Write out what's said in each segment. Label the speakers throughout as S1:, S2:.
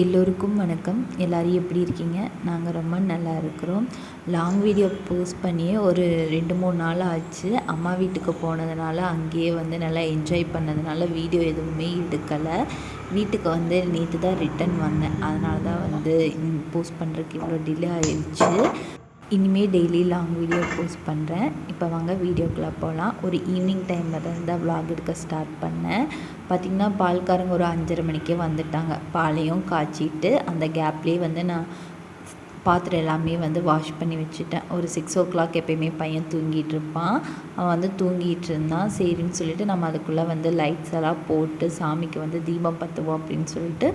S1: எல்லோருக்கும் வணக்கம். எல்லோரும் எப்படி இருக்கீங்க? நாங்கள் ரொம்ப நல்லா இருக்கிறோம். லாங் வீடியோ போஸ்ட் பண்ணியே ஒரு ரெண்டு மூணு நாள் ஆச்சு. அம்மா வீட்டுக்கு போனதுனால அங்கேயே வந்து நல்லா என்ஜாய் பண்ணதுனால வீடியோ எதுவுமே எடுக்கலை. வீட்டுக்கு வந்து நேற்று தான் ரிட்டன் வந்தேன். அதனால தான் வந்து போஸ்ட் பண்ணுறதுக்கு இவ்வளோ டிலே ஆயிடுச்சு. இனிமேல் டெய்லி லாங் வீடியோ போஸ்ட் பண்ணுறேன் இப்போ வாங்க வீடியோக்குள்ளே போகலாம் ஒரு ஈவினிங் டைமில் தான் விலாக் எடுக்க ஸ்டார்ட் பண்ணேன். பார்த்திங்கன்னா பால்காரங்க ஒரு அஞ்சரை மணிக்கே வந்துட்டாங்க. பாலையும் காய்ச்சிட்டு அந்த கேப்லேயே வந்து நான் பாத்திரம் எல்லாமே வந்து வாஷ் பண்ணி வச்சுட்டேன். ஒரு சிக்ஸ் ஓ கிளாக் எப்போயுமே பையன் தூங்கிட்டு இருப்பான். அவன் வந்து தூங்கிட்டு இருந்தான். சரின்னு சொல்லிட்டு நம்ம அதுக்குள்ளே வந்து லைட்ஸ் எல்லாம் போட்டு சாமிக்கு வந்து தீபம் பற்றுவோம் அப்படின்னு சொல்லிட்டு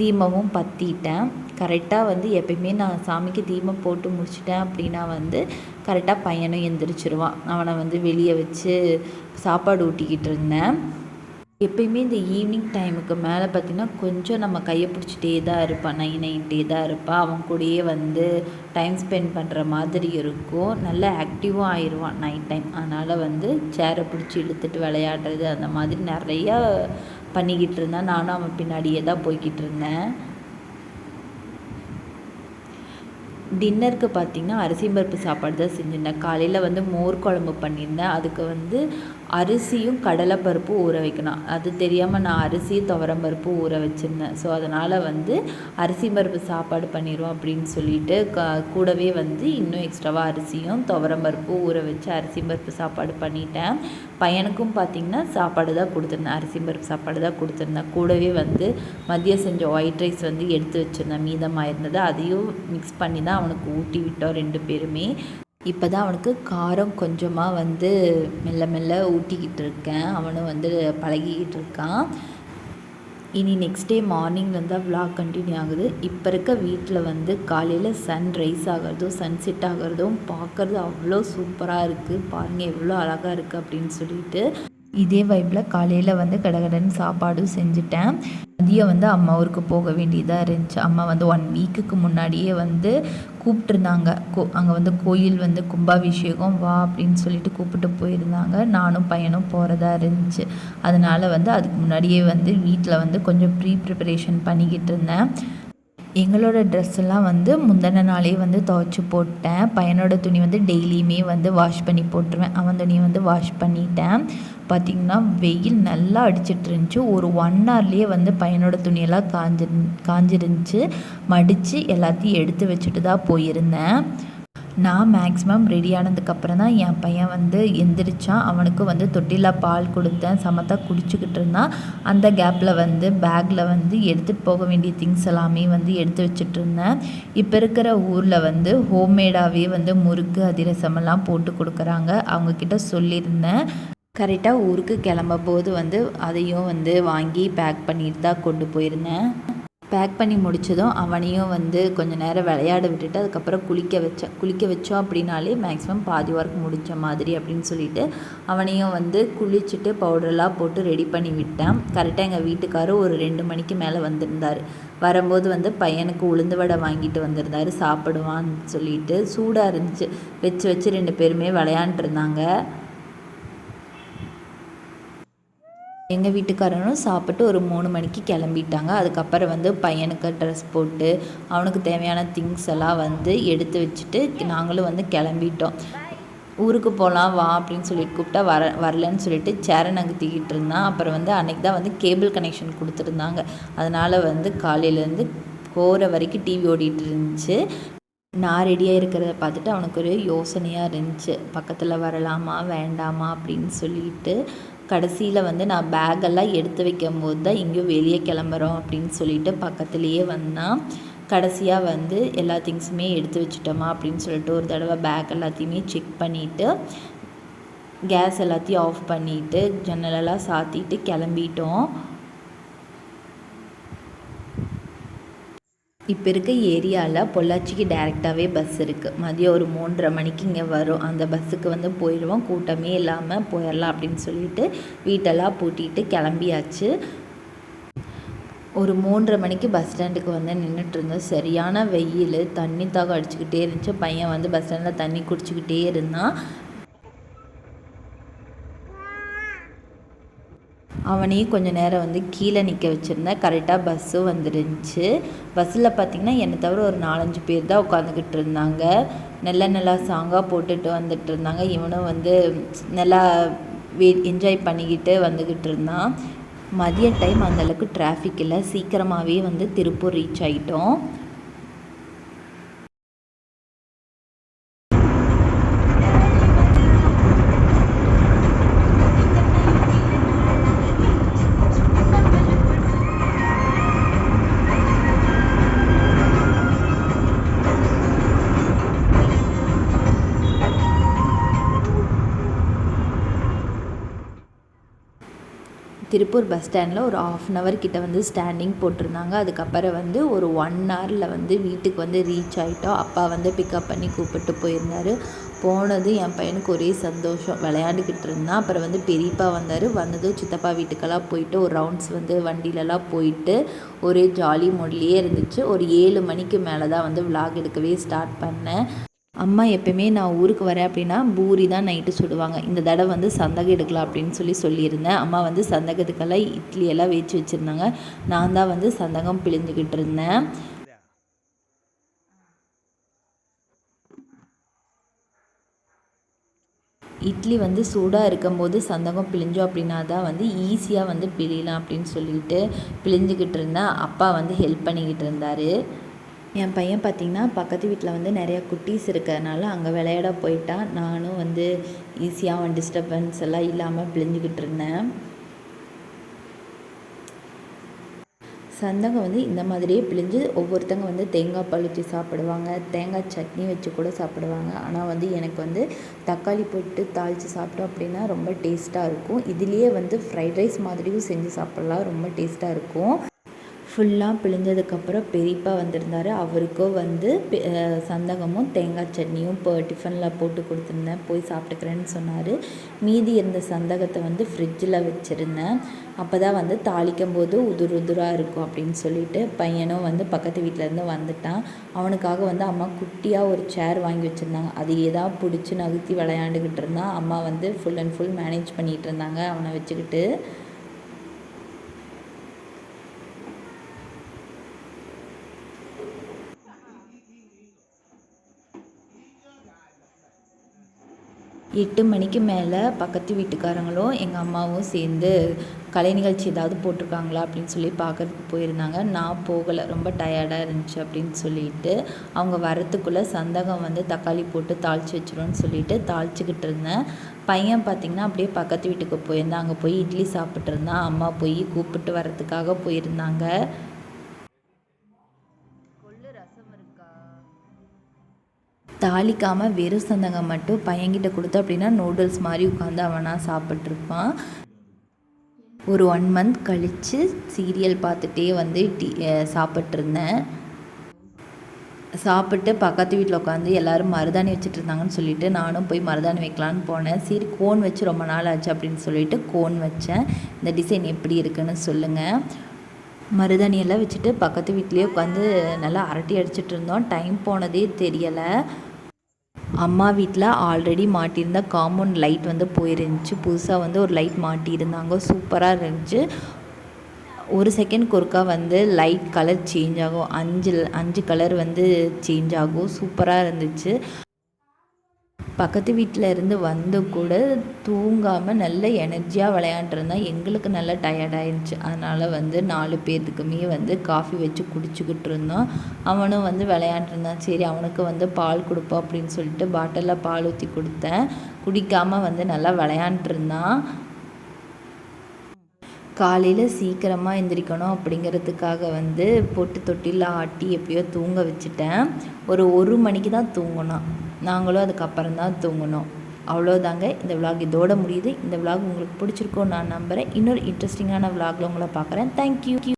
S1: தீபமும் பற்றிட்டேன் கரெக்டாக வந்து எப்பயுமே நான் சாமிக்கு தீபம் போட்டு முடிச்சிட்டேன் அப்படின்னா வந்து கரெக்டாக பையனும் எந்திரிச்சிருவான். அவனை வந்து வெளியே வச்சு சாப்பாடு ஊட்டிக்கிட்டு இருந்தேன். எப்பயுமே இந்த ஈவினிங் டைமுக்கு மேலே பார்த்திங்கன்னா கொஞ்சம் நம்ம கையை பிடிச்சிட்டே தான் இருப்பான் நை நைன்ட்டே தான் இருப்பான் அவன் கூடயே வந்து டைம் ஸ்பெண்ட் பண்ணுற மாதிரி இருக்கும். நல்லா ஆக்டிவாக ஆயிடுவான் நைட் டைம் அதனால் வந்து சேரை பிடிச்சி இழுத்துட்டு விளையாடுறது அந்த மாதிரி நிறையா பண்ணிக்கிட்டு இருந்தான் நானும் அவன் பின்னாடியே தான் போய்கிட்டு இருந்தேன். டின்னருக்கு பார்த்திங்கன்னா அரிசி பருப்பு சாப்பாடு தான் செஞ்சுருந்தேன். காலையில் வந்து மோர் குழம்பு பண்ணியிருந்தேன். அதுக்கு வந்து அரிசியும் கடலைப்பருப்பும் ஊற வைக்கணும். அது தெரியாமல் நான் அரிசி துவரம்பருப்பும் ஊற வச்சுருந்தேன். ஸோ அதனால் வந்து அரிசி பருப்பு சாப்பாடு பண்ணிடுவோம் அப்படின்னு சொல்லிட்டு க கூடவே வந்து இன்னும் எக்ஸ்ட்ராவாக அரிசியும் துவரம்பருப்பும் ஊற வச்சு அரிசி பருப்பு சாப்பாடு பண்ணிட்டேன். பையனுக்கும் பார்த்திங்கன்னா சாப்பாடு தான் கொடுத்துருந்தேன். அரிசி பருப்பு சாப்பாடு தான் கொடுத்துருந்தேன். கூடவே வந்து மதியம் செஞ்ச ஒயிட் ரைஸ் வந்து எடுத்து வச்சுருந்தேன். மீதமாக இருந்தது அதையும் மிக்ஸ் பண்ணி தான் அவனுக்கு ஊட்டி விட்டோம் ரெண்டு பேருமே. இப்போ தான் அவனுக்கு காரம் கொஞ்சமாக வந்து மெல்ல மெல்ல ஊட்டிக்கிட்டு இருக்கேன். அவனும் வந்து பழகிக்கிட்டு இருக்கான். இனி நெக்ஸ்ட் டே மார்னிங்லேருந்து தான் விளாக் கண்டினியூ ஆகுது. இப்போ இருக்க வீட்டில் வந்து காலையில் சன் ரைஸ் ஆகிறதும் சன் செட் ஆகிறதும் பார்க்குறது அவ்வளோ சூப்பராக இருக்குது பாருங்கள் எவ்வளோ அழகாக இருக்குது அப்படின்னு சொல்லிட்டு. இதே வைப்பில் காலையில் வந்து கடகடன்னு சாப்பாடும் செஞ்சுட்டேன். மதியம் வந்து அம்மா ஊருக்கு போக வேண்டியதாக இருந்துச்சு. அம்மா வந்து ஒன் வீக்குக்கு முன்னாடியே வந்து கூப்பிட்ருந்தாங்க கோ அங்கே வந்து கோயில் வந்து கும்பாபிஷேகம் வா அப்படின்னு சொல்லிட்டு கூப்பிட்டு போயிருந்தாங்க. நானும் பையனும் போகிறதா இருந்துச்சு. அதனால் வந்து அதுக்கு முன்னாடியே வந்து வீட்டில் வந்து கொஞ்சம் ப்ரீ ப்ரிப்பரேஷன் பண்ணிக்கிட்டு இருந்தேன். எங்களோட ட்ரெஸ் எல்லாம் வந்து முந்தின நாளே வந்து துவைச்சி போட்டேன். பையனோட துணி வந்து டெய்லியுமே வந்து வாஷ் பண்ணி போட்டுருவேன். அவன் துணியை வந்து வாஷ் பண்ணிட்டேன். பார்த்திங்கன்னா வெயில் நல்லா அடிச்சிட்டு இருந்துச்சு ஒரு ஒன் ஹவர்லேயே வந்து பையனோட துணியெல்லாம் காஞ்சி காஞ்சிருந்துச்சு. மடித்து எல்லாத்தையும் எடுத்து வச்சுட்டு தான் போயிருந்தேன். நான் மேக்ஸிமம் ரெடி ஆனதுக்கப்புறம் தான் என் பையன் வந்து எந்திரிச்சான். அவனுக்கு வந்து தொட்டியில் பால் கொடுத்தேன். சமத்தாக குடிச்சிக்கிட்டு இருந்தான். அந்த கேப்பில் வந்து பேக்கில் வந்து எடுத்துகிட்டு போக வேண்டிய திங்ஸ் எல்லாமே வந்து எடுத்து வச்சுட்டு இருந்தேன். இப்போ இருக்கிற ஊரில் வந்து ஹோம்மேடாகவே வந்து முறுக்கு அதிரசமெல்லாம் போட்டு கொடுக்குறாங்க. அவங்கக்கிட்ட சொல்லியிருந்தேன். கரெக்டாக ஊருக்கு கிளம்ப போது வந்து அதையும் வந்து வாங்கி பேக் பண்ணிட்டு தான் கொண்டு போயிருந்தேன். பேக் பண்ணி முடித்ததும் அவனையும் வந்து கொஞ்சம் நேரம் விளையாட விட்டுட்டு அதுக்கப்புறம் குளிக்க வச்சேன் குளிக்க வச்சோம் அப்படின்னாலே மேக்ஸிமம் பாதி ஒர்க் முடித்த மாதிரி அப்படின்னு சொல்லிட்டு அவனையும் வந்து குளிச்சுட்டு பவுடரெலாம் போட்டு ரெடி பண்ணி விட்டேன். கரெக்டாக எங்கள் வீட்டுக்காரர் ஒரு ரெண்டு மணிக்கு மேலே வந்திருந்தார். வரும்போது வந்து பையனுக்கு உளுந்து வடை வாங்கிட்டு வந்திருந்தார். சாப்பிடுவான்னு சொல்லிட்டு சூடாக இருந்துச்சு. வச்சு வச்சு ரெண்டு பேருமே விளையாண்டுருந்தாங்க எங்கள் வீட்டுக்காரனும் சாப்பிட்டு ஒரு மூணு மணிக்கு கிளம்பிட்டாங்க. அதுக்கப்புறம் வந்து பையனுக்கு ட்ரெஸ் போட்டு அவனுக்கு தேவையான திங்ஸ் எல்லாம் வந்து எடுத்து வச்சுட்டு நாங்களும் வந்து கிளம்பிட்டோம். ஊருக்கு போகலாம் வா அப்படின்னு சொல்லிட்டு கூப்பிட்டா வர வரலன்னு சொல்லிட்டு சேரை நகர்த்திக்கிட்டு இருந்தான். அப்புறம் வந்து அன்றைக்கி தான் வந்து கேபிள் கனெக்ஷன் கொடுத்துருந்தாங்க. அதனால் வந்து காலையிலேருந்து போகிற வரைக்கும் டிவி ஓடிட்டு இருந்துச்சு. நான் ரெடியாக இருக்கிறத பார்த்துட்டு அவனுக்கு ஒரு யோசனையாக இருந்துச்சு. பக்கத்தில் வரலாமா வேண்டாமா அப்படின்னு சொல்லிட்டு கடைசியில் வந்து நான் பேக்கெல்லாம் எடுத்து வைக்கும் போது தான் எங்கேயும் வெளியே கிளம்புறோம் அப்படின்னு சொல்லிட்டு பக்கத்துலேயே வந்தான் கடைசியாக வந்து எல்லா திங்ஸுமே எடுத்து வச்சுட்டோமா அப்படின்னு சொல்லிட்டு ஒரு தடவை பேக் எல்லாத்தையுமே செக் பண்ணிவிட்டு கேஸ் எல்லாத்தையும் ஆஃப் பண்ணிவிட்டு ஜன்னலெல்லாம் சாத்திட்டு கிளம்பிட்டோம். இப்போ இருக்க ஏரியாவில் பொள்ளாச்சிக்கு டேரெக்டாகவே பஸ் இருக்குது மதியம் ஒரு மூன்றரை மணிக்கு இங்கே வரும். அந்த பஸ்ஸுக்கு வந்து போயிடுவோம் கூட்டமே இல்லாமல் போயிடலாம் அப்படின்னு சொல்லிட்டு வீட்டெல்லாம் பூட்டிட்டு கிளம்பியாச்சு. ஒரு மூன்றரை மணிக்கு பஸ் ஸ்டாண்டுக்கு வந்து நின்றுட்டு இருந்தோம் சரியான வெயில். தண்ணி தாகம் அடிச்சுக்கிட்டே இருந்துச்சு. பையன் வந்து பஸ் ஸ்டாண்டில் தண்ணி குடிச்சிக்கிட்டே இருந்தான். அவனையும் கொஞ்சம் நேரம் வந்து கீழே நிற்க வச்சுருந்தேன். கரெக்டாக பஸ்ஸும் வந்துருந்துச்சு. பஸ்ஸில் பார்த்திங்கன்னா என்னை தவிர ஒரு நாலஞ்சு பேர் தான் உட்காந்துக்கிட்டு இருந்தாங்க. நல்ல நல்லா சாங்காக போட்டுட்டு வந்துட்டு இருந்தாங்க. இவனும் வந்து நல்லா வே என்ஜாய் பண்ணிக்கிட்டு வந்துக்கிட்டு இருந்தான். மதிய டைம் அந்தளவுக்கு டிராஃபிக் இல்லை. சீக்கிரமாகவே வந்து திருப்பூர் ரீச் ஆகிட்டோம் திருப்பூர் பஸ் ஸ்டாண்டில் ஒரு ஆஃப் அன் ஹவர் கிட்ட வந்து ஸ்டாண்டிங் போட்டிருந்தாங்க. அதுக்கப்புறம் வந்து ஒரு ஒன் ஹவரில் வந்து வீட்டுக்கு வந்து ரீச் ஆகிட்டோம் அப்பா வந்து பிக்கப் பண்ணி கூப்பிட்டு போயிருந்தார். போனது என் பையனுக்கு ஒரே சந்தோஷம். விளையாண்டுக்கிட்டு இருந்தான். அப்புறம் வந்து பெரியப்பா வந்தார். வந்ததும் சித்தப்பா வீட்டுக்கெல்லாம் போயிட்டு ஒரு ரவுண்ட்ஸ் வந்து வண்டியிலலாம் போயிட்டு ஒரே ஜாலி மொழியே இருந்துச்சு. ஒரு ஏழு மணிக்கு மேலே தான் வந்து விலாக் எடுக்கவே ஸ்டார்ட் பண்ணேன். அம்மா எப்பயுமே நான் ஊருக்கு வரேன் அப்படின்னா பூரி தான் நைட்டு சுடுவாங்க. இந்த தடவை வந்து சந்தகம் எடுக்கலாம் அப்படின்னு சொல்லி சொல்லியிருந்தேன். அம்மா வந்து சந்தகத்துக்கெல்லாம் இட்லி எல்லாம் வச்சு வச்சுருந்தாங்க. நான் தான் வந்து சந்தகம் பிழிஞ்சுக்கிட்டு இருந்தேன். இட்லி வந்து சூடாக இருக்கும்போது சந்தகம் பிழிஞ்சோம் அப்படின்னா தான் வந்து ஈஸியாக வந்து பிழியலாம் அப்படின்னு சொல்லிட்டு பிழிஞ்சுக்கிட்டு இருந்தேன். அப்பா வந்து ஹெல்ப் பண்ணிக்கிட்டு இருந்தார். என் பையன் பார்த்திங்கன்னா பக்கத்து வீட்டில் வந்து நிறையா குட்டீஸ் இருக்கிறதுனால அங்கே விளையாட போயிட்டான் நானும் வந்து ஈஸியாக அவன் டிஸ்டர்பன்ஸ் எல்லாம் இல்லாமல் பிழிஞ்சிக்கிட்டு இருந்தேன். சந்தகம் வந்து இந்த மாதிரியே பிழிஞ்சு ஒவ்வொருத்தங்க வந்து தேங்காய் பால் ஊற்றி சாப்பிடுவாங்க. தேங்காய் சட்னி வச்சு கூட சாப்பிடுவாங்க. ஆனால் வந்து எனக்கு வந்து தக்காளி போட்டு தாளித்து சாப்பிட்டோம் அப்படின்னா ரொம்ப டேஸ்ட்டாக இருக்கும். இதுலேயே வந்து ஃப்ரைட் ரைஸ் மாதிரியும் செஞ்சு சாப்பிட்லாம். ரொம்ப டேஸ்ட்டாக இருக்கும். ஃபுல்லாக பிழிஞ்சதுக்கப்புறம் பெரியப்பா வந்திருந்தார். அவருக்கும் வந்து சந்தகமும் தேங்காய் சட்னியும் இப்போ டிஃபனில் போட்டு கொடுத்துருந்தேன். போய் சாப்பிட்டுக்கிறேன்னு சொன்னார். மீதி இருந்த சந்தகத்தை வந்து ஃப்ரிட்ஜில் வச்சுருந்தேன். அப்போ தான் வந்து தாளிக்கும் போது உதுர் உதுராக இருக்கும் அப்படின்னு சொல்லிட்டு பையனும் வந்து பக்கத்து வீட்டிலேருந்து வந்துட்டான். அவனுக்காக வந்து அம்மா குட்டியாக ஒரு சேர் வாங்கி வச்சுருந்தாங்க. அதையே தான் பிடிச்சி நகுத்தி விளையாண்டுக்கிட்டு இருந்தான் அம்மா வந்து ஃபுல் அண்ட் ஃபுல் மேனேஜ் பண்ணிகிட்டு இருந்தாங்க அவனை வச்சுக்கிட்டு. எட்டு மணிக்கு மேலே பக்கத்து வீட்டுக்காரங்களும் எங்கள் அம்மாவும் சேர்ந்து கலை நிகழ்ச்சி ஏதாவது போட்டிருக்காங்களா அப்படின்னு சொல்லி பார்க்கறதுக்கு போயிருந்தாங்க. நான் போகலை. ரொம்ப டயர்டாக இருந்துச்சு அப்படின்னு சொல்லிட்டு அவங்க வரத்துக்குள்ளே சந்தகம் வந்து தக்காளி போட்டு தாளித்து வச்சிரும்னு சொல்லிட்டு தாளிச்சுக்கிட்டு இருந்தேன். பையன் பார்த்திங்கன்னா அப்படியே பக்கத்து வீட்டுக்கு போயிருந்தான். அங்கே போய் இட்லி சாப்பிட்ருந்தான் அம்மா போய் கூப்பிட்டு வரத்துக்காக போயிருந்தாங்க. தாளிக்காமல் வெறும் சந்தங்கம் மட்டும் பையன்கிட்ட கொடுத்தோம் அப்படின்னா நூடுல்ஸ் மாதிரி உட்காந்து அவனாக சாப்பிட்ருப்பான் ஒரு ஒன் மந்த் கழித்து சீரியல் பார்த்துட்டே வந்து டீ சாப்பிட்ருந்தேன் சாப்பிட்டு பக்கத்து வீட்டில் உட்காந்து எல்லோரும் மருதாணி வச்சுட்டு இருந்தாங்கன்னு சொல்லிட்டு நானும் போய் மருதாணி வைக்கலான்னு போனேன். சரி கோன் வச்சு ரொம்ப நாள் ஆச்சு அப்படின்னு சொல்லிட்டு கோன் வச்சேன். இந்த டிசைன் எப்படி இருக்குன்னு சொல்லுங்கள் மருதாணியெல்லாம் வச்சுட்டு பக்கத்து வீட்லேயே உட்காந்து நல்லா அரட்டி அடிச்சிட்டு இருந்தோம் டைம் போனதே தெரியலை. அம்மா வீட்டில் ஆல்ரெடி மாட்டியிருந்த காம்பவுண்ட் லைட் வந்து போயிருந்துச்சு. புதுசாக வந்து ஒரு லைட் மாட்டியிருந்தாங்க. சூப்பராக இருந்துச்சு. ஒரு செகண்ட் ஒருக்கா வந்து லைட் கலர் சேஞ்ச் ஆகும். அஞ்சு அஞ்சு கலர் வந்து சேஞ்ச் ஆகும். சூப்பராக இருந்துச்சு. பக்கத்து வீட்டில் இருந்து வந்து கூட தூங்காமல் நல்ல எனர்ஜியாக விளையாண்டுருந்தான் எங்களுக்கு நல்லா டயர்டாயிருந்துச்சு அதனால் வந்து நாலு பேர்த்துக்குமே வந்து காஃபி வச்சு குடிச்சிக்கிட்டு இருந்தோம். அவனும் வந்து விளையாண்டுருந்தான். சரி அவனுக்கு வந்து பால் கொடுப்போம் அப்படின்னு சொல்லிட்டு பாட்டிலில் பால் ஊற்றி கொடுத்தேன். குடிக்காமல் வந்து நல்லா விளையாண்டுருந்தான். காலையில் சீக்கிரமாக எந்திரிக்கணும் அப்படிங்கிறதுக்காக வந்து பொட்டு தொட்டியில் ஆட்டி எப்பயோ தூங்க வச்சுட்டேன். ஒரு ஒரு மணிக்கு தான் தூங்கினான். நாங்களும் அதுக்கப்புறம் தான் தூங்கினோம். அவ்வளோதாங்க இந்த விலாக் இதோட முடியுது. இந்த விலாக் உங்களுக்கு பிடிச்சிருக்கோன்னு நான் நம்புகிறேன் இன்னொரு இன்ட்ரெஸ்டிங்கான விலாகில் உங்களை பார்க்குறேன். தேங்க்யூ